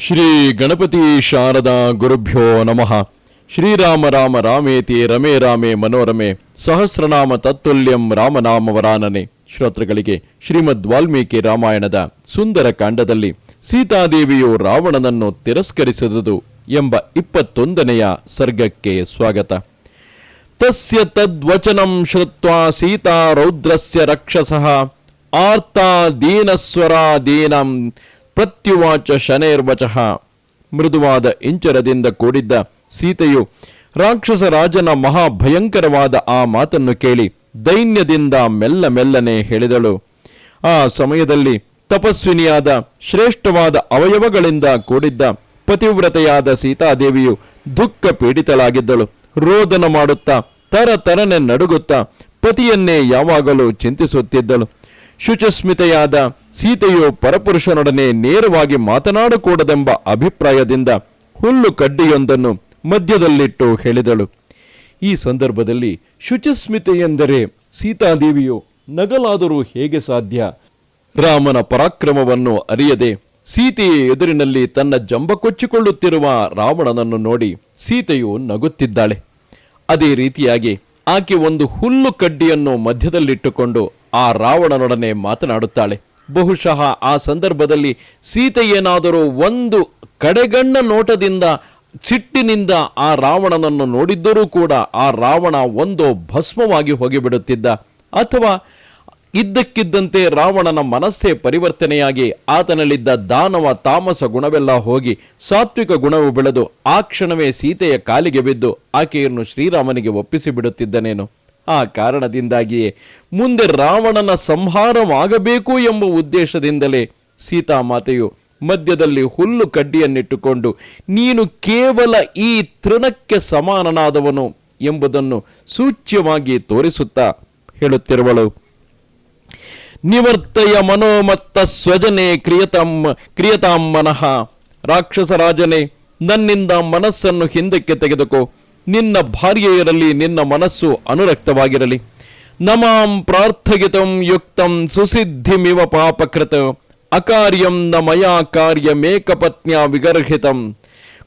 ಶ್ರೀ ಗಣಪತಿ ಶಾರದಾ ಗುರುಭ್ಯೋ ನಮಃ. ಶ್ರೀರಾಮ ರಾಮ ರಾಮೇತಿ ರಮೇ ರಾಮೇ ಮನೋರಮೆ ಸಹಸ್ರನಾಮ ತತ್ತುಲ್ಯಂ ರಾಮನಾಮವರಾನನೆ. ಶ್ರೋತೃಗಳಿಗೆ ಶ್ರೀಮದ್ ವಾಲ್ಮೀಕಿ ರಾಮಾಯಣದ ಸುಂದರ ಕಾಂಡದಲ್ಲಿ ಸೀತಾದೇವಿಯು ರಾವಣನನ್ನು ತಿರಸ್ಕರಿಸಿದುದು ಎಂಬ ಇಪ್ಪತ್ತೊಂದನೆಯ ಸರ್ಗಕ್ಕೆ ಸ್ವಾಗತ. ತಸ್ಯ ತದ್ವಚನಂ ಶ್ರುತ್ವಾ ಸೀತಾ ರೌದ್ರಸ್ಯ ರಕ್ಷಸಃ. ಆರ್ತಾ ದೀನಸ್ವರಾ ದೀನಂ ಪ್ರತ್ಯುವಾಚ ಶನೇರ್ವಚಃ. ಮೃದುವಾದ ಇಂಚರದಿಂದ ಕೂಡಿದ್ದ ಸೀತೆಯು ರಾಕ್ಷಸ ರಾಜನ ಮಹಾಭಯಂಕರವಾದ ಆ ಮಾತನ್ನು ಕೇಳಿ ದೈನ್ಯದಿಂದ ಮೆಲ್ಲ ಮೆಲ್ಲನೆ ಹೇಳಿದಳು. ಆ ಸಮಯದಲ್ಲಿ ತಪಸ್ವಿನಿಯಾದ ಶ್ರೇಷ್ಠವಾದ ಅವಯವಗಳಿಂದ ಕೂಡಿದ್ದ ಪತಿವ್ರತೆಯಾದ ಸೀತಾದೇವಿಯು ದುಃಖ ಪೀಡಿತಳಾಗಿದ್ದಳು. ರೋದನ ಮಾಡುತ್ತಾ ತರತರನೆ ನಡುಗುತ್ತಾ ಪತಿಯನ್ನೇ ಯಾವಾಗಲೂ ಚಿಂತಿಸುತ್ತಿದ್ದಳು. ಶುಚಸ್ಮಿತೆಯಾದ ಸೀತೆಯು ಪರಪುರುಷನೊಡನೆ ನೇರವಾಗಿ ಮಾತನಾಡಕೂಡದೆಂಬ ಅಭಿಪ್ರಾಯದಿಂದ ಹುಲ್ಲು ಕಡ್ಡಿಯೊಂದನ್ನು ಮಧ್ಯದಲ್ಲಿಟ್ಟು ಹೇಳಿದಳು. ಈ ಸಂದರ್ಭದಲ್ಲಿ ಶುಚಿಸ್ಮಿತೆಯೆಂದರೆ ಎಂದರೆ ಸೀತಾದೇವಿಯು ನಗಲಾದರೂ ಹೇಗೆ ಸಾಧ್ಯ? ರಾಮನ ಪರಾಕ್ರಮವನ್ನು ಅರಿಯದೆ ಸೀತೆಯ ಎದುರಿನಲ್ಲಿ ತನ್ನ ಜಂಬ ಕೊಚ್ಚಿಕೊಳ್ಳುತ್ತಿರುವ ರಾವಣನನ್ನು ನೋಡಿ ಸೀತೆಯು ನಗುತ್ತಿದ್ದಾಳೆ. ಅದೇ ರೀತಿಯಾಗಿ ಆಕೆ ಒಂದು ಹುಲ್ಲು ಕಡ್ಡಿಯನ್ನು ಮಧ್ಯದಲ್ಲಿಟ್ಟುಕೊಂಡು ಆ ರಾವಣನೊಡನೆ ಮಾತನಾಡುತ್ತಾಳೆ. ಬಹುಶಃ ಆ ಸಂದರ್ಭದಲ್ಲಿ ಸೀತೆಯೇನಾದರೂ ಒಂದು ಕಡೆಗಣ್ಣ ನೋಟದಿಂದ ಸಿಟ್ಟಿನಿಂದ ಆ ರಾವಣನನ್ನು ನೋಡಿದ್ದರೂ ಕೂಡ ಆ ರಾವಣ ಒಂದು ಭಸ್ಮವಾಗಿ ಹೋಗಿಬಿಡುತ್ತಿದ್ದ. ಅಥವಾ ಇದ್ದಕ್ಕಿದ್ದಂತೆ ರಾವಣನ ಮನಸ್ಸೇ ಪರಿವರ್ತನೆಯಾಗಿ ಆತನಲ್ಲಿದ್ದ ದಾನವ ತಾಮಸ ಗುಣವೆಲ್ಲ ಹೋಗಿ ಸಾತ್ವಿಕ ಗುಣವು ಬೆಳೆದು ಆ ಕ್ಷಣವೇ ಸೀತೆಯ ಕಾಲಿಗೆ ಬಿದ್ದು ಆಕೆಯನ್ನು ಶ್ರೀರಾಮನಿಗೆ ಒಪ್ಪಿಸಿ ಬಿಡುತ್ತಿದ್ದನೇನು? ಆ ಕಾರಣದಿಂದಾಗಿಯೇ ಮುಂದೆ ರಾವಣನ ಸಂಹಾರವಾಗಬೇಕು ಎಂಬ ಉದ್ದೇಶದಿಂದಲೇ ಸೀತಾಮಾತೆಯು ಮಧ್ಯದಲ್ಲಿ ಹುಲ್ಲು ಕಡ್ಡಿಯನ್ನಿಟ್ಟುಕೊಂಡು, ನೀನು ಕೇವಲ ಈ ತೃಣಕ್ಕೆ ಸಮಾನನಾದವನು ಎಂಬುದನ್ನು ಸೂಚ್ಯವಾಗಿ ತೋರಿಸುತ್ತಾ ಹೇಳುತ್ತಿರುವಳು. ನಿವರ್ತಯ ಮನೋಮತ್ತ ಸ್ವಜನೆ ಕ್ರಿಯತಮ್ಮ ಕ್ರಿಯತಾಂ ಮನಃ. ರಾಕ್ಷಸ ರಾಜನೇ, ನನ್ನಿಂದ ಮನಸ್ಸನ್ನು ಹಿಂದಕ್ಕೆ ತೆಗೆದುಕೋ. ನಿನ್ನ ಭಾರ್ಯೆಯರಲ್ಲಿ ನಿನ್ನ ಮನಸ್ಸು ಅನುರಕ್ತವಾಗಿರಲಿ. ನಮಾಂ ಪ್ರಾರ್ಥಗಿತಂ ಯುಕ್ತಂ ಸುಸಿದ್ಧಿಮಿವ ಪಾಪಕೃತ ಅಕಾರ್ಯಂ ನ ಮಯಾ ಕಾರ್ಯ ಮೇಕಪತ್ನ್ಯ ವಿಗರ್ಹಿತಂ.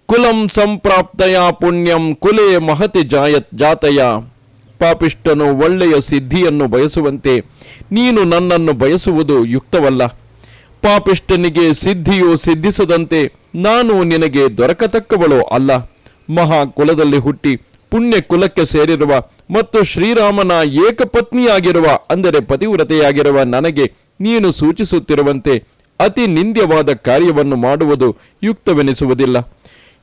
ಕುಲಂ ಸಂಪ್ರಾಪ್ತಯ ಪುಣ್ಯಂ ಕುಲೇ ಮಹತಿ ಜಾಯತ್ ಜಾತಯ. ಪಾಪಿಷ್ಟನು ಒಳ್ಳೆಯ ಸಿದ್ಧಿಯನ್ನು ಬಯಸುವಂತೆ ನೀನು ನನ್ನನ್ನು ಬಯಸುವುದು ಯುಕ್ತವಲ್ಲ. ಪಾಪಿಷ್ಟನಿಗೆ ಸಿದ್ಧಿಯು ಸಿದ್ಧಿಸದಂತೆ ನಾನು ನಿನಗೆ ದೊರಕತಕ್ಕವಳು ಅಲ್ಲ. ಮಹಾ ಕುಲದಲ್ಲಿ ಹುಟ್ಟಿ ಪುಣ್ಯ ಕುಲಕ್ಕೆ ಸೇರಿರುವ ಮತ್ತು ಶ್ರೀರಾಮನ ಏಕಪತ್ನಿಯಾಗಿರುವ, ಅಂದರೆ ಪತಿವ್ರತೆಯಾಗಿರುವ ನನಗೆ ನೀನು ಸೂಚಿಸುತ್ತಿರುವಂತೆ ಅತಿ ನಿಂದ್ಯವಾದ ಕಾರ್ಯವನ್ನು ಮಾಡುವುದು ಯುಕ್ತವೆನಿಸುವುದಿಲ್ಲ.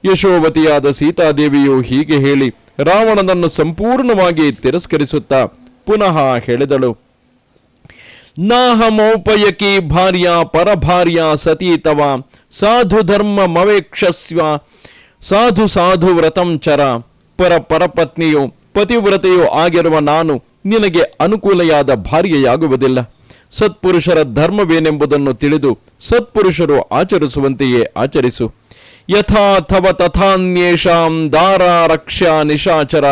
ಯಶೋವತಿಯಾದ ಸೀತಾದೇವಿಯು ಹೀಗೆ ಹೇಳಿ ರಾವಣನನ್ನು ಸಂಪೂರ್ಣವಾಗಿ ತಿರಸ್ಕರಿಸುತ್ತಾ ಪುನಃ ಹೇಳಿದಳು. ನಾಹಮೌಪಯಕಿ ಭಾರ್ಯ ಪರಭಾರ್ಯ ಸತೀತವ ಸಾಧು ಧರ್ಮ ಮವೇಕ್ಷಸ್ವ ಸಾಧು ಸಾಧು ವ್ರತಂ ಚರ, ಪರ ಪರಪತ್ನಿಯು ಪತಿವ್ರತೆಯು ಆಗಿರುವ ನಾನು ನಿನಗೆ ಅನುಕೂಲೆಯಾದ ಭಾರ್ಯೆಯಾಗುವುದಿಲ್ಲ. ಸತ್ಪುರುಷರ ಧರ್ಮವೇನೆಂಬುದನ್ನು ತಿಳಿದು ಸತ್ಪುರುಷರು ಆಚರಿಸುವಂತೆಯೇ ಆಚರಿಸು. ಯಥಾಥವ ತಥಾನ್ಯೇಷಾಂ ದಾರಾ ರಕ್ಷ್ಯಾ ನಿಶಾಚರ,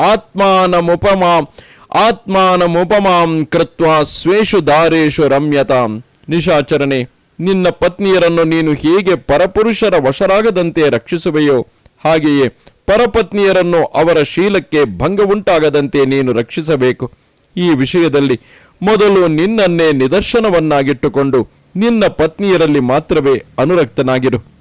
ಆತ್ಮಾನಮುಪಮಾಂ ಆತ್ಮಾನಮುಪಮಾಂ ಕೃತ್ವ ಸ್ವೇಷು ದಾರೇಶು ರಮ್ಯತಾಂ. ನಿಶಾಚರಣೆ ನಿನ್ನ ಪತ್ನಿಯರನ್ನು ನೀನು ಹೇಗೆ ಪರಪುರುಷರ ವಶರಾಗದಂತೆ ರಕ್ಷಿಸುವೆಯೋ, ಹಾಗೆಯೇ ಪರಪತ್ನಿಯರನ್ನು ಅವರ ಶೀಲಕ್ಕೆ ಭಂಗ ಉಂಟಾಗದಂತೆ ನೀನು ರಕ್ಷಿಸಬೇಕು. ಈ ವಿಷಯದಲ್ಲಿ ಮೊದಲು ನಿನ್ನನ್ನೇ ನಿದರ್ಶನವನ್ನಾಗಿಟ್ಟುಕೊಂಡು ನಿನ್ನ ಪತ್ನಿಯರಲ್ಲಿ ಮಾತ್ರವೇ ಅನುರಕ್ತನಾಗಿರು.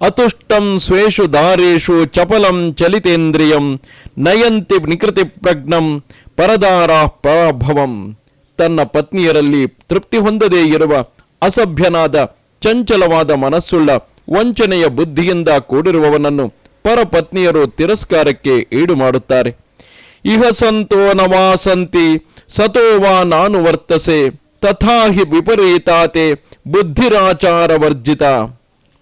ಅತುಷ್ಟಂ ಸ್ವೇಷು ದಾರೇಷು ಚಪಲಂ ಚಲಿತೇಂದ್ರಿಯಂ ನಯಂತಿ ನಿಕೃತಿ ಪ್ರಜ್ಞಂ ಪರದಾರ ಪರಾಭವಂ. ತನ್ನ ಪತ್ನಿಯರಲ್ಲಿ ತೃಪ್ತಿ ಹೊಂದದೇ ಇರುವ ಅಸಭ್ಯನಾದ, ಚಂಚಲವಾದ ಮನಸ್ಸುಳ್ಳ, ವಂಚನೆಯ ಬುದ್ಧಿಯಿಂದ ಕೂಡಿರುವವನನ್ನು ಪರಪತ್ನಿಯರು ತಿರಸ್ಕಾರಕ್ಕೆ ಈಡು ಮಾಡುತ್ತಾರೆ ಇಹ ಸಂತೋ ನವಾಸಂತಿ ಸತೋ ವಾ ನಾನು ವರ್ತಸೆ ತಥಾಹಿ ವಿಪರೀತಾತೆ ಬುದ್ಧಿರಾಚಾರ ವರ್ಜಿತ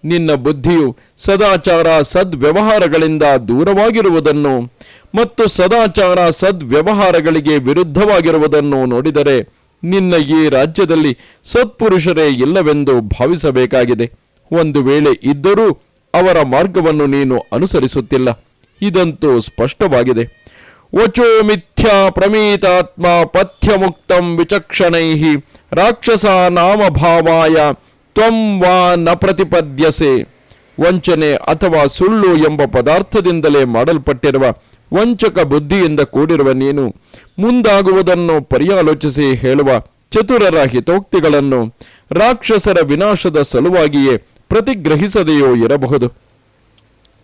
ನಿನ್ನ ಬುದ್ಧಿಯು ಸದಾಚಾರ ಸದ್ವ್ಯವಹಾರಗಳಿಂದ ದೂರವಾಗಿರುವುದನ್ನು ಮತ್ತು ಸದಾಚಾರ ಸದ್ವ್ಯವಹಾರಗಳಿಗೆ ವಿರುದ್ಧವಾಗಿರುವುದನ್ನು ನೋಡಿದರೆ ನಿನ್ನ ಈ ರಾಜ್ಯದಲ್ಲಿ ಸತ್ಪುರುಷರೇ ಇಲ್ಲವೆಂದು ಭಾವಿಸಬೇಕಾಗಿದೆ. ಒಂದು ವೇಳೆ ಇದ್ದರೂ ಅವರ ಮಾರ್ಗವನ್ನು ನೀನು ಅನುಸರಿಸುತ್ತಿಲ್ಲ. ಇದಂತೂ ಸ್ಪಷ್ಟವಾಗಿದೆ. ವಚೋ ಮಿಥ್ಯಾ ಪ್ರಮೀತಾತ್ಮ ಪಥ್ಯಮುಕ್ತಂ ವಿಚಕ್ಷಣೈ ರಾಕ್ಷಸ ನಾಮ ಭಾವಾಯ ತ್ವಂ ವಾ ನ ಪ್ರತಿಪದ್ಯಸೆ. ವಂಚನೆ ಅಥವಾ ಸುಳ್ಳು ಎಂಬ ಪದಾರ್ಥದಿಂದಲೇ ಮಾಡಲ್ಪಟ್ಟಿರುವ ವಂಚಕ ಬುದ್ಧಿಯಿಂದ ಕೂಡಿರುವ ನೀನು ಮುಂದಾಗುವುದನ್ನು ಪರ್ಯಾಲೋಚಿಸಿ ಹೇಳುವ ಚತುರರ ಹಿತೋಕ್ತಿಗಳನ್ನು ರಾಕ್ಷಸರ ವಿನಾಶದ ಸಲುವಾಗಿಯೇ ಪ್ರತಿಗ್ರಹಿಸದೆಯೋ ಇರಬಹುದು.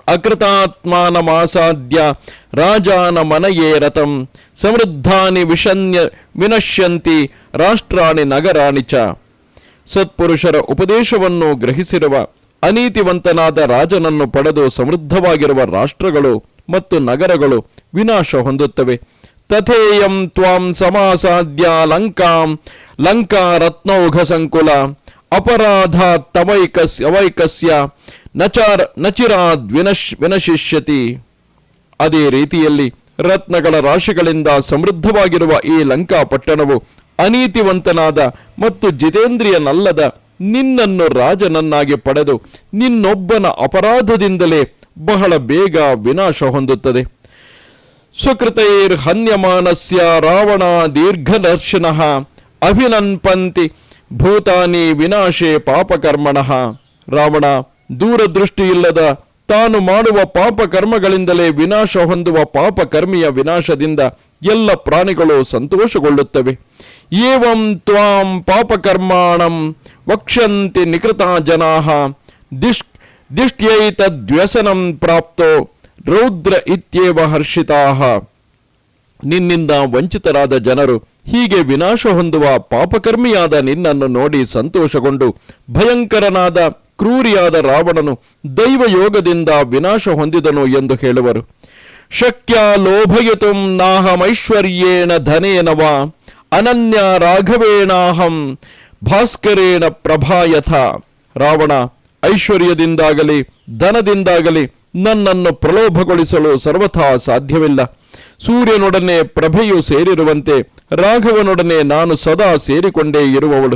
ಅಕೃತಾತ್ಮಾನಮಾಸಾದ್ಯ ರಾಜಾನ ಮನಯೇ ರಥಂ, ಸಮೃದ್ಧಾನಿ ವಿಷನ್ಯ ವಿನಶ್ಯಂತಿ ರಾಷ್ಟ್ರಾಣಿ ನಗರಾಣಿ ಚ. ಸತ್ಪುರುಷರ ಉಪದೇಶವನ್ನು ಗ್ರಹಿಸಿರುವ ಅನೀತಿವಂತನಾದ ರಾಜನನ್ನು ಪಡೆದು ಸಮೃದ್ಧವಾಗಿರುವ ರಾಷ್ಟ್ರಗಳು ಮತ್ತು ನಗರಗಳು ವಿನಾಶ ಹೊಂದುತ್ತವೆ. ತಥೇಯಂ ತ್ವಾಂ ಸಮಾಸಾಧ್ಯ ಲಂಕಾಂ, ಲಂಕಾ ರತ್ನೌಘ ಸಂಕುಲ, ಅಪರಾಧ ತವೈಕಸ್ ಅವೈಕಸ್ಯ, ನಚಾರ್ ನಚಿರಾದ್ ವಿನಶ್ ವಿನಶಿಷ್ಯತಿ. ಅದೇ ರೀತಿಯಲ್ಲಿ ರತ್ನಗಳ ರಾಶಿಗಳಿಂದ ಸಮೃದ್ಧವಾಗಿರುವ ಈ ಲಂಕಾ ಪಟ್ಟಣವು ಅನೀತಿವಂತನಾದ ಮತ್ತು ಜಿತೇಂದ್ರಿಯನಲ್ಲದ ನಿನ್ನನ್ನು ರಾಜನನ್ನಾಗಿ ಪಡೆದು ನಿನ್ನೊಬ್ಬನ ಅಪರಾಧದಿಂದಲೇ ಬಹಳ ಬೇಗ ವಿನಾಶ ಹೊಂದುತ್ತದೆ. ಸುಕೃತೈರ್ಹನ್ಯಮಾನಸ್ಯ ರಾವಣ ದೀರ್ಘದರ್ಶನ ಅಭಿನನ್ಪಂತಿ ಭೂತಾನಿ ವಿನಾಶೇ ಪಾಪಕರ್ಮಣ. ರಾವಣ ದೂರದೃಷ್ಟಿಯಿಲ್ಲದ ತಾನು ಮಾಡುವ ಪಾಪಕರ್ಮಗಳಿಂದಲೇ ವಿನಾಶ ಹೊಂದುವ ಪಾಪಕರ್ಮಿಯ ವಿನಾಶದಿಂದ ಎಲ್ಲ ಪ್ರಾಣಿಗಳು ಸಂತೋಷಗೊಳ್ಳುತ್ತವೆ. ಏವಂ ತ್ವಾಂ ಪಾಪಕರ್ಮಾಣಂ ವಕ್ಷಂತಿ ನಿಕೃತ ಜನಾ. ದಿಶ್ ದಿಷ್ಟ್ಯೈತದ್ವ್ಯಸನಂ ಪ್ರಾಪ್ತೋ ರೌದ್ರ ಇತ್ಯೇವ ಹರ್ಷಿತಾಹ. ನಿನ್ನಿಂದ ವಂಚಿತರಾದ ಜನರು ಹೀಗೆ ವಿನಾಶ ಹೊಂದುವ ಪಾಪಕರ್ಮಿಯಾದ ನಿನ್ನನ್ನು ನೋಡಿ ಸಂತೋಷಗೊಂಡು ಭಯಂಕರನಾದ ಕ್ರೂರಿಯಾದ ರಾವಣನು ದೈವಯೋಗದಿಂದ ವಿನಾಶ ಹೊಂದಿದನು ಎಂದು ಹೇಳುವರು. ಶಕ್ಯ ಲೋಭಯಿತು ನಾಹಮೈಶ್ವರ್ಯೇಣ ಧನೇನ ವಾ ಅನನ್ಯ ರಾಘವೇಣಾಹಂ ಭಾಸ್ಕರೇಣ ಪ್ರಭಾಯಥ. ರಾವಣ ಐಶ್ವರ್ಯದಿಂದಾಗಲಿ, ಧನದಿಂದಾಗಲಿ ನನ್ನನ್ನು ಪ್ರಲೋಭಗೊಳಿಸಲು ಸರ್ವಥಾ ಸಾಧ್ಯವಿಲ್ಲ. ಸೂರ್ಯನೊಡನೆ ಪ್ರಭೆಯು ಸೇರಿರುವಂತೆ ರಾಘವನೊಡನೆ ನಾನು ಸದಾ ಸೇರಿಕೊಂಡೇ ಇರುವವಳು.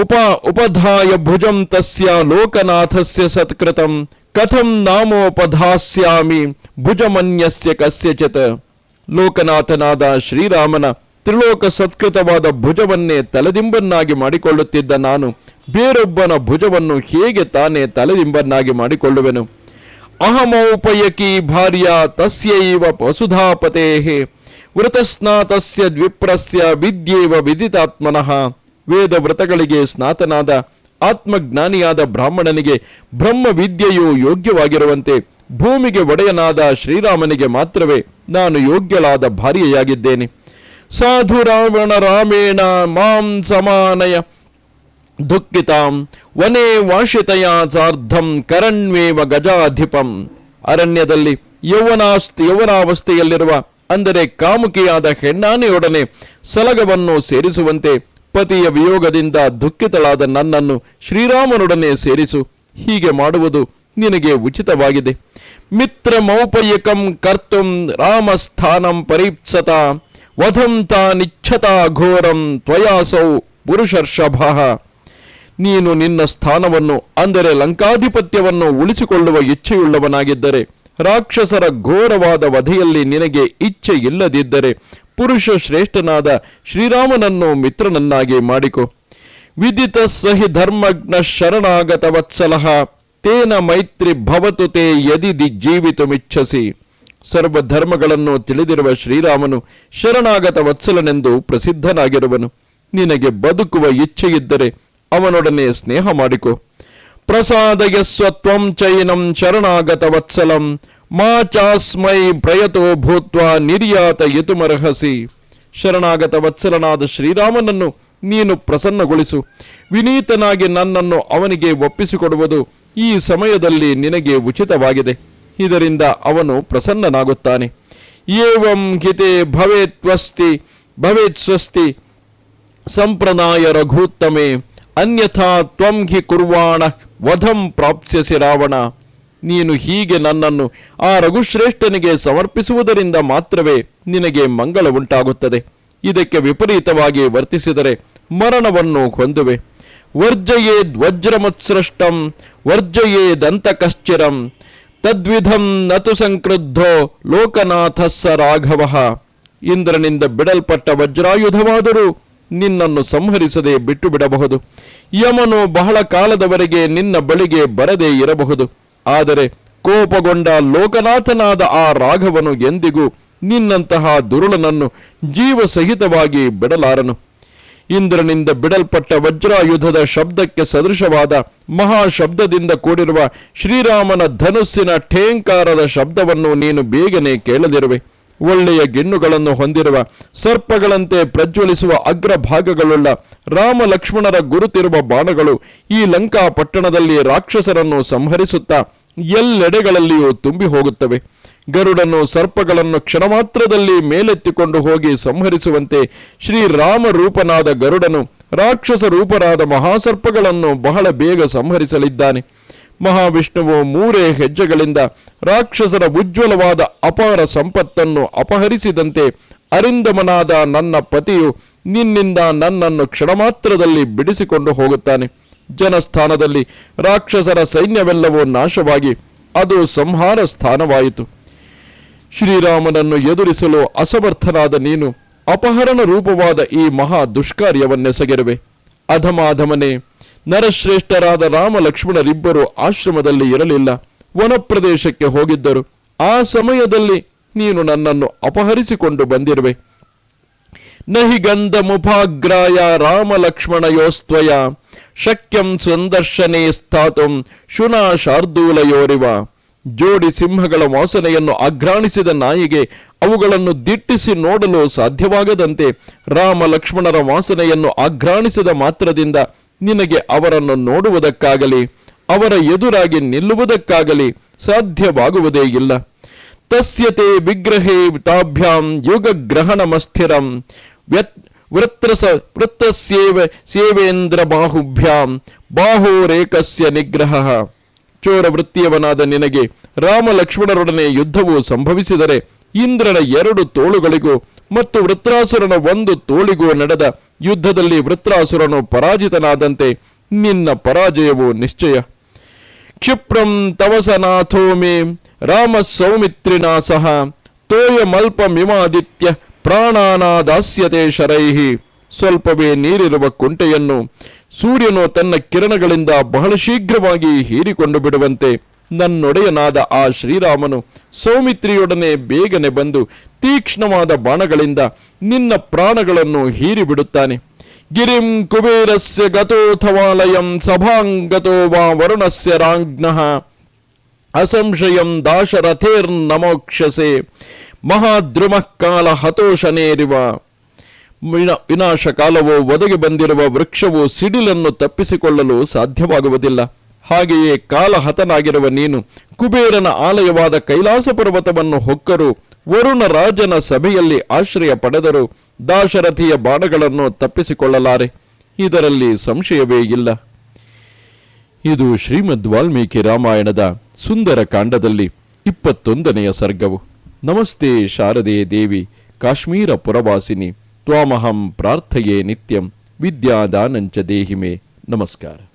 ಉಪ, ಉಪಧಾಯ ಭುಜಂ ತಸ್ಯ ಲೋಕನಾಥಸ್ಯ ಸತ್ಕೃತಂ, ಕಥಂ ನಾಮೋಪಧಾಸ್ಯಾಮಿ ಭುಜಮನ್ಯಸ್ಯ ಕಸ್ಯಚಿತ್. ಲೋಕನಾಥನಾದ ಶ್ರೀರಾಮನ ತ್ರಿಲೋಕ ಸತ್ಕೃತವಾದ ಭುಜವನ್ನೇ ತಲೆದಿಂಬನ್ನಾಗಿ ಮಾಡಿಕೊಳ್ಳುತ್ತಿದ್ದ ನಾನು ಬೇರೊಬ್ಬನ ಭುಜವನ್ನು ಹೇಗೆ ತಾನೇ ತಲೆದಿಂಬನ್ನಾಗಿ ಮಾಡಿಕೊಳ್ಳುವೆನು? ಅಹಮೌಪಯಕಿ ಭಾರ್ಯ ತಸ್ಯೈವ ವಸುಧಾಪತೆ ವೃತಸ್ನಾತಸ್ಯ ದ್ವಿಪ್ರಸ್ಯ ವಿದ್ಯೇವ ವಿದಿತಾತ್ಮನಃ. ವೇದ ವ್ರತಗಳಿಗೆ ಸ್ನಾತನಾದ ಆತ್ಮಜ್ಞಾನಿಯಾದ ಬ್ರಾಹ್ಮಣನಿಗೆ ಬ್ರಹ್ಮ ವಿದ್ಯೆಯು ಯೋಗ್ಯವಾಗಿರುವಂತೆ ಭೂಮಿಗೆ ಒಡೆಯನಾದ ಶ್ರೀರಾಮನಿಗೆ ಮಾತ್ರವೇ ನಾನು ಯೋಗ್ಯಳಾದ ಭಾರ್ಯೆಯಾಗಿದ್ದೇನೆ. ಸಾಧು ರಾವಣ ರಾಮೇಣ ಮಾಂ ಸಮಾನಯ. ದುಃಖಿತಾಂ, ವನೇ ವಾಶಿತಯ ಸಾರ್ಧಂ, ಕರಣ್ವೇವ ಗಜಾಧಿಪಂ. ಅರಣ್ಯದಲ್ಲಿ ಯೌವನಾಸ್ತಿ, ಯೌವನಾವಸ್ಥೆಯಲ್ಲಿರುವ ಅಂದರೆ ಕಾಮುಕಿಯಾದ ಹೆಣ್ಣಾನೆಯೊಡನೆ ಸಲಗವನ್ನು ಸೇರಿಸುವಂತೆ ಪತಿಯ ವಿಯೋಗದಿಂದ ದುಃಖಿತಳಾದ ನನ್ನನ್ನು ಶ್ರೀರಾಮನೊಡನೆ ಸೇರಿಸು. ಹೀಗೆ ಮಾಡುವುದು ನಿನಗೆ ಉಚಿತವಾಗಿದೆ. ಮಿತ್ರ ಮೌಪಯಕಂ ಕರ್ತುಂ ರಾಮಸ್ಥಾನಂ ಪರೀಪ್ಸತ. ವಧಂ ತಾನಿಚ್ಛತಾ ಘೋರಂ ತ್ವಯಾಸೌ ಪುರುಷರ್ಷಭ. ನೀನು ನಿನ್ನ ಸ್ಥಾನವನ್ನು, ಅಂದರೆ ಲಂಕಾಧಿಪತ್ಯವನ್ನು ಉಳಿಸಿಕೊಳ್ಳುವ ಇಚ್ಛೆಯುಳ್ಳವನಾಗಿದ್ದರೆ, ರಾಕ್ಷಸರ ಘೋರವಾದ ವಧೆಯಲ್ಲಿ ನಿನಗೆ ಇಚ್ಛೆ ಇಲ್ಲದಿದ್ದರೆ, ಪುರುಷ ಶ್ರೇಷ್ಠನಾದ ಶ್ರೀರಾಮನನ್ನು ಮಿತ್ರನನ್ನಾಗಿ ಮಾಡಿಕೊ. ವಿದಿತ ಸಹಿ ಧರ್ಮಜ್ಞ ಶರಣಾಗತ ವತ್ಸಲಹ ತೇನ ಮೈತ್ರಿ ಭವತು ತೇ ಯದಿ ದಿ ಜೀವಿತುಮಿಚ್ಛಸಿ ಸರ್ವ ಧರ್ಮಗಳನ್ನು ತಿಳಿದಿರುವ ಶ್ರೀರಾಮನು ಶರಣಾಗತ ವತ್ಸಲನೆಂದು ಪ್ರಸಿದ್ಧನಾಗಿರುವನು. ನಿನಗೆ ಬದುಕುವ ಇಚ್ಛೆಯಿದ್ದರೆ ಅವನೊಡನೆ ಸ್ನೇಹ ಮಾಡಿಕೊ. ಪ್ರಸಾದ ಯಸ್ವತ್ವಂ ಚೈನಂ ಶರಣಾಗತ ವತ್ಸಲಂ. ಮಾ ಚಾಸ್ಮೈ ಪ್ರಯತೋ ಭೂತ್ವ ನಿರ್ಯಾತ ಯತುಮರ್ಹಸಿ. ಶರಣಾಗತ ವತ್ಸಲನಾದ ಶ್ರೀರಾಮನನ್ನು ನೀನು ಪ್ರಸನ್ನಗೊಳಿಸು. ವಿನೀತನಾಗಿ ನನ್ನನ್ನು ಅವನಿಗೆ ಒಪ್ಪಿಸಿಕೊಡುವುದು ಈ ಸಮಯದಲ್ಲಿ ನಿನಗೆ ಉಚಿತವಾಗಿದೆ. ಇದರಿಂದ ಅವನು ಪ್ರಸನ್ನನಾಗುತ್ತಾನೆ. ಏವಂ ಗಿತೆ ಭವೇತ್ವಸ್ತಿ ಭವೇತ್ ಸ್ವಸ್ತಿ ಸಂಪ್ರದಾಯ ರಘೂತ್ತಮೆ, ಅನ್ಯಥಾ ತ್ವಂ ಹಿ ಕುರ್ವಾಣ, ವಧಂ ಪ್ರಾಪ್ಸ್ಯಸಿ ರಾವಣ. ನೀನು ಹೀಗೆ ನನ್ನನ್ನು ಆ ರಘುಶ್ರೇಷ್ಠನಿಗೆ ಸಮರ್ಪಿಸುವುದರಿಂದ ಮಾತ್ರವೇ ನಿನಗೆ ಮಂಗಳ ಉಂಟಾಗುತ್ತದೆ. ಇದಕ್ಕೆ ವಿಪರೀತವಾಗಿ ವರ್ತಿಸಿದರೆ ಮರಣವನ್ನು ಹೊಂದುವೆ. ವರ್ಜಯೇದ್ ವಜ್ರಮತ್ಸೃಷ್ಟಂ ವರ್ಜಯೇ ಕಶ್ಚಿರಂ ತದ್ವಿಧಂ ನತು ಸಂಕ್ರುದ್ಧೋ ಲೋಕನಾಥಸ್ಸ ರಾಘವ. ಇಂದ್ರನಿಂದ ಬಿಡಲ್ಪಟ್ಟ ವಜ್ರಾಯುಧವಾದರೂ ನಿನ್ನನ್ನು ಸಂಹರಿಸದೆ ಬಿಟ್ಟು ಬಿಡಬಹುದು ಯಮನು ಬಹಳ ಕಾಲದವರೆಗೆ ನಿನ್ನ ಬಳಿಗೆ ಬರದೇ ಇರಬಹುದು. ಆದರೆ ಕೋಪಗೊಂಡ ಲೋಕನಾಥನಾದ ಆ ರಾಘವನು ಎಂದಿಗೂ ನಿನ್ನಂತಹ ದುರುಳನನ್ನು ಜೀವ ಸಹಿತವಾಗಿ ಬಿಡಲಾರನು. ಇಂದ್ರನಿಂದ ಬಿಡಲ್ಪಟ್ಟ ವಜ್ರಾಯುಧದ ಶಬ್ದಕ್ಕೆ ಸದೃಶವಾದ ಮಹಾಶಬ್ದದಿಂದ ಕೂಡಿರುವ ಶ್ರೀರಾಮನ ಧನುಸ್ಸಿನ ಠೇಂಕಾರದ ಶಬ್ದವನ್ನು ನೀನು ಬೇಗನೆ ಕೇಳದಿರುವೆ. ಒಳ್ಳೆಯ ಗಿಣ್ಣುಗಳನ್ನು ಹೊಂದಿರುವ, ಸರ್ಪಗಳಂತೆ ಪ್ರಜ್ವಲಿಸುವ ಅಗ್ರಭಾಗಗಳುಳ್ಳ ರಾಮ ಲಕ್ಷ್ಮಣರ ಗುರುತಿರುವ ಬಾಣಗಳು ಈ ಲಂಕಾ ಪಟ್ಟಣದಲ್ಲಿ ರಾಕ್ಷಸರನ್ನು ಸಂಹರಿಸುತ್ತಾ ಎಲ್ಲೆಡೆಗಳಲ್ಲಿಯೂ ತುಂಬಿ ಹೋಗುತ್ತವೆ. ಗರುಡನು ಸರ್ಪಗಳನ್ನು ಕ್ಷಣಮಾತ್ರದಲ್ಲಿ ಮೇಲೆತ್ತಿಕೊಂಡು ಹೋಗಿ ಸಂಹರಿಸುವಂತೆ ಶ್ರೀರಾಮ ರೂಪನಾದ ಗರುಡನು ರಾಕ್ಷಸ ರೂಪರಾದ ಮಹಾಸರ್ಪಗಳನ್ನು ಬಹಳ ಬೇಗ ಸಂಹರಿಸಲಿದ್ದಾನೆ. ಮಹಾವಿಷ್ಣುವು ಮೂರೇ ಹೆಜ್ಜೆಗಳಿಂದ ರಾಕ್ಷಸರ ಉಜ್ವಲವಾದ ಅಪಾರ ಸಂಪತ್ತನ್ನು ಅಪಹರಿಸಿದಂತೆ ಅರಿಂದಮನಾದ ನನ್ನ ಪತಿಯು ನಿನ್ನಿಂದ ನನ್ನನ್ನು ಕ್ಷಣಮಾತ್ರದಲ್ಲಿ ಬಿಡಿಸಿಕೊಂಡು ಹೋಗುತ್ತಾನೆ. ಜನಸ್ಥಾನದಲ್ಲಿ ರಾಕ್ಷಸರ ಸೈನ್ಯವೆಲ್ಲವೂ ನಾಶವಾಗಿ ಅದು ಸಂಹಾರ ಸ್ಥಾನವಾಯಿತು. ಶ್ರೀರಾಮನನ್ನು ಎದುರಿಸಲು ಅಸಮರ್ಥನಾದ ನೀನು ಅಪಹರಣ ರೂಪವಾದ ಈ ಮಹಾ ದುಷ್ಕಾರ್ಯವನ್ನೆಸಗಿರುವೆ. ಅಧಮಾಧಮನೆ, ನರಶ್ರೇಷ್ಠರಾದ ರಾಮ ಲಕ್ಷ್ಮಣರಿಬ್ಬರು ಆಶ್ರಮದಲ್ಲಿ ಇರಲಿಲ್ಲ, ವನಪ್ರದೇಶಕ್ಕೆ ಹೋಗಿದ್ದರು. ಆ ಸಮಯದಲ್ಲಿ ನೀನು ನನ್ನನ್ನು ಅಪಹರಿಸಿಕೊಂಡು ಬಂದಿರುವೆ. ನಹಿ ಗಂಧ ಮುಭಾಗ್ರಾಯ ರಾಮ ಲಕ್ಷ್ಮಣಯೋಸ್ತ್ವಯ ಶಕ್ಯಂ ಸಂದರ್ಶನೇ ಸ್ಥಾತುಂ ಶುನಾ ಶಾರ್ದೂಲಯೋರಿವ. ಜೋಡಿ ಸಿಂಹಗಳ ವಾಸನೆಯನ್ನು ಅಘ್ರಾಣಿಸಿದ ನಾಯಿಗೆ ಅವುಗಳನ್ನು ದಿಟ್ಟಿಸಿ ನೋಡಲು ಸಾಧ್ಯವಾಗದಂತೆ ರಾಮ ಲಕ್ಷ್ಮಣರ ವಾಸನೆಯನ್ನು ಅಘ್ರಾಣಿಸಿದ ಮಾತ್ರದಿಂದ ನಿನಗೆ ಅವರನ್ನು ನೋಡುವುದಕ್ಕಾಗಲಿ, ಅವರ ಎದುರಾಗಿ ನಿಲ್ಲುವುದಕ್ಕಾಗಲಿ ಸಾಧ್ಯವಾಗುವುದೇ ಇಲ್ಲ. ತಸ್ಯತೆ ವಿಗ್ರಹೇ ತಾಭ್ಯಾಂ ಯುಗಗ್ರಹಣಮಸ್ಥಿರಂ ವ್ಯತ್ ವೃತ್ರಸ ವೃತ್ತಸ್ಯೇವ ಸೇವೇಂದ್ರ ಬಾಹುಭ್ಯಾಂ ಬಾಹೋರೇಕಸ್ಯ ನಿಗ್ರಹ. ಚೋರ ವೃತ್ತಿಯವನಾದ ನಿನಗೆ ರಾಮ ಲಕ್ಷ್ಮಣರೊಡನೆ ಯುದ್ಧವು ಸಂಭವಿಸಿದರೆ ಇಂದ್ರನ ಎರಡು ತೋಳುಗಳಿಗೂ ಮತ್ತು ವೃತ್ರಾಸುರನ ಒಂದು ತೋಳಿಗೂ ನಡೆದ ಯುದ್ಧದಲ್ಲಿ ವೃತ್ರಾಸುರನು ಪರಾಜಿತನಾದಂತೆ ನಿನ್ನ ಪರಾಜಯವು ನಿಶ್ಚಯ. ಕ್ಷಿಪ್ರಂ ತವಸನಾಥೋಮೇ ರಾಮ ಸೌಮಿತ್ರಿನಾ ಸಹ ತೋಯಮಲ್ಪಮಿಮಾದಿತ್ಯ ಪ್ರಾಣಾನಾದಾಸ್ಯತೆ ಶರೈಹಿ. ಸ್ವಲ್ಪವೇ ನೀರಿರುವ ಕುಂಟೆಯನ್ನು ಸೂರ್ಯನು ತನ್ನ ಕಿರಣಗಳಿಂದ ಬಹಳ ಶೀಘ್ರವಾಗಿ ಹೀರಿಕೊಂಡು ಬಿಡುವಂತೆ ನನ್ನೊಡೆಯನಾದ ಆ ಶ್ರೀರಾಮನು ಸೌಮಿತ್ರಿಯೊಡನೆ ಬೇಗನೆ ಬಂದು ತೀಕ್ಷ್ಣವಾದ ಬಾಣಗಳಿಂದ ನಿನ್ನ ಪ್ರಾಣಗಳನ್ನು ಹೀರಿಬಿಡುತ್ತಾನೆ. ಗಿರಿಂ ಕುಬೇರಸ್ಯ ಗತೋಥವಾಲಯಂ ಸಭಾಂಗತೋ ವಾ ವರುಣಸ್ಯ ರಾಜ್ಞಃ. ಅಸಂಶಯಂ ದಾಶರಥೇರ್ನಮೋಕ್ಷಸೆ. ಮಹಾದ್ರುಮಃ ಕಾಲ ಹತೋಷನೇರಿವ ವಿನಾಶ ಕಾಲವು ಒದಗಿ ಬಂದಿರುವ ವೃಕ್ಷವು ಸಿಡಿಲನ್ನು ತಪ್ಪಿಸಿಕೊಳ್ಳಲು ಸಾಧ್ಯವಾಗುವುದಿಲ್ಲ. ಹಾಗೆಯೇ ಕಾಲಹತನಾಗಿರುವ ನೀನು ಕುಬೇರನ ಆಲಯವಾದ ಕೈಲಾಸ ಪರ್ವತವನ್ನು ಹೊಕ್ಕರು, ವರುಣ ರಾಜನ ಸಭೆಯಲ್ಲಿ ಆಶ್ರಯ ಪಡೆದರು, ದಾಶರಥಿಯ ಬಾಣಗಳನ್ನು ತಪ್ಪಿಸಿಕೊಳ್ಳಲಾರೆ. ಇದರಲ್ಲಿ ಸಂಶಯವೇ ಇಲ್ಲ. ಇದು ಶ್ರೀಮದ್ ವಾಲ್ಮೀಕಿ ರಾಮಾಯಣದ ಸುಂದರ ಕಾಂಡದಲ್ಲಿ ಇಪ್ಪತ್ತೊಂದನೆಯ ಸರ್ಗವು. ನಮಸ್ತೆ ಶಾರದೆಯ ದೇವಿ, ಕಾಶ್ಮೀರ ಪುರವಾಸಿನಿ. त्वामहं प्रार्थये नित्यं विद्यादानं च देहि मे। नमस्कारः।